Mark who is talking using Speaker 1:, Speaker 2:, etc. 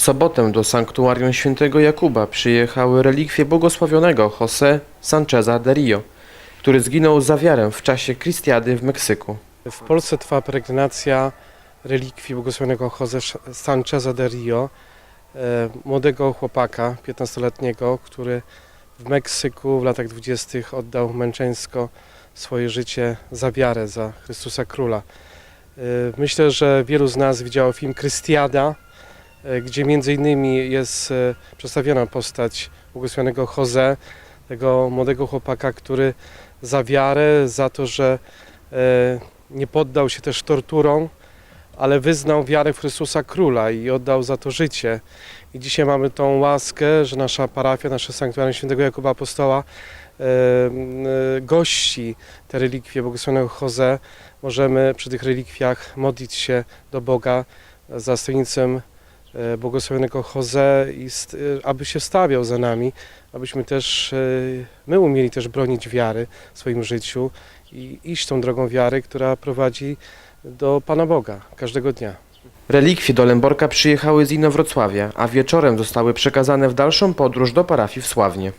Speaker 1: sobotę do sanktuarium świętego Jakuba przyjechały relikwie błogosławionego José Sancheza de Rio, który zginął za wiarę w czasie Kristiady w Meksyku.
Speaker 2: W Polsce trwa peregrinacja relikwii błogosławionego Jose Sancheza de Rio, e, młodego chłopaka, 15-letniego, który w Meksyku w latach 20. oddał męczeńsko swoje życie za wiarę, za Chrystusa Króla. E, Myślę, że wielu z nas widziało film Krystiada, gdzie między innymi jest e, przedstawiona postać błogosławionego Jose, tego młodego chłopaka, który za wiarę, za to, że e, nie poddał się też torturom, ale wyznał wiarę w Chrystusa Króla i oddał za to życie. I dzisiaj mamy tą łaskę, że nasza parafia, nasze sanktuarium świętego Jakuba Apostoła e, e, gości te relikwie błogosławionego Jose. Możemy przy tych relikwiach modlić się do Boga za stonicą e, błogosławionego Jose e, aby się stawiał za nami, abyśmy też, e, my umieli też bronić wiary w swoim życiu i iść tą drogą wiary, która prowadzi do Pana Boga każdego dnia.
Speaker 1: Relikwie do Lęborka przyjechały z Inowrocławia, a wieczorem zostały przekazane w dalszą podróż do parafii w Sławnie.